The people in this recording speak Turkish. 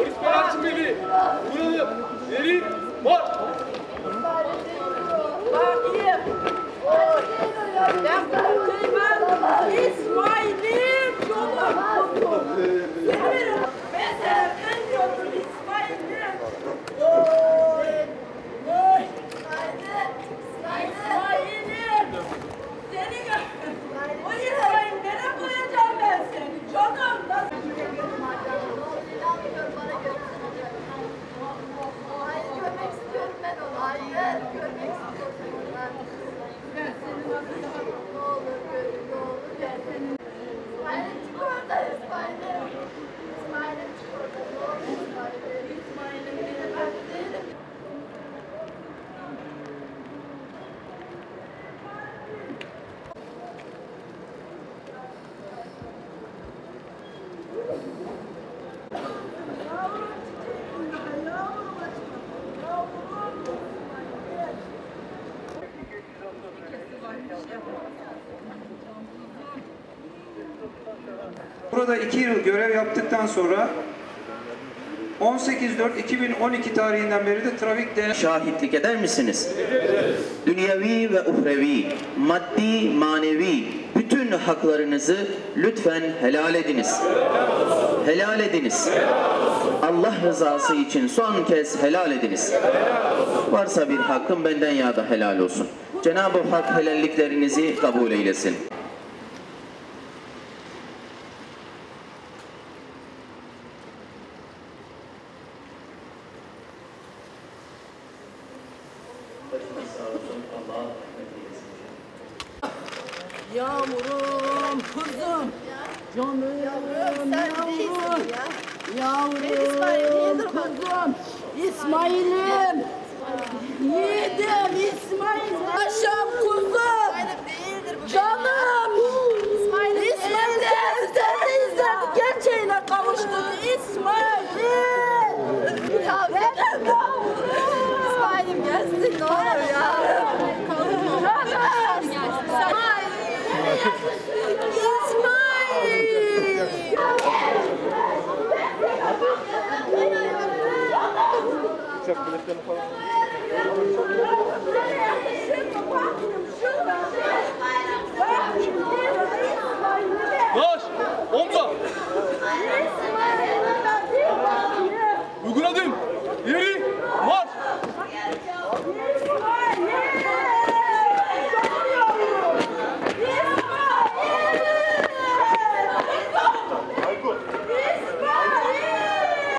Irfan Çimeli, buralı Erin Mor. Ben İsmail'im. Burada iki yıl görev yaptıktan sonra 18.4.2012 tarihinden beri de trafik denetim şahitlik eder misiniz? Dünyevi ve uhrevi, maddi, manevi bütün haklarınızı lütfen helal ediniz. Helal ediniz. Allah rızası için son kez helal ediniz. Varsa bir hakkım benden ya da helal olsun. Cenab-ı Hak helalliklerinizi kabul eylesin. Yavrum, kuzum, canım, Yavrum yavrum, bak. kuzum, İsmail'im, yiğidim, İsmail, paşam, kuzum, canım, İsmail değildir. seni izledi, gerçeğine kavuştu, İsmail'im, Ya benim yavrum, İsmail'im gelsin ne olur ya. İsmail. Baş. Omza. Uygun adım. Geri.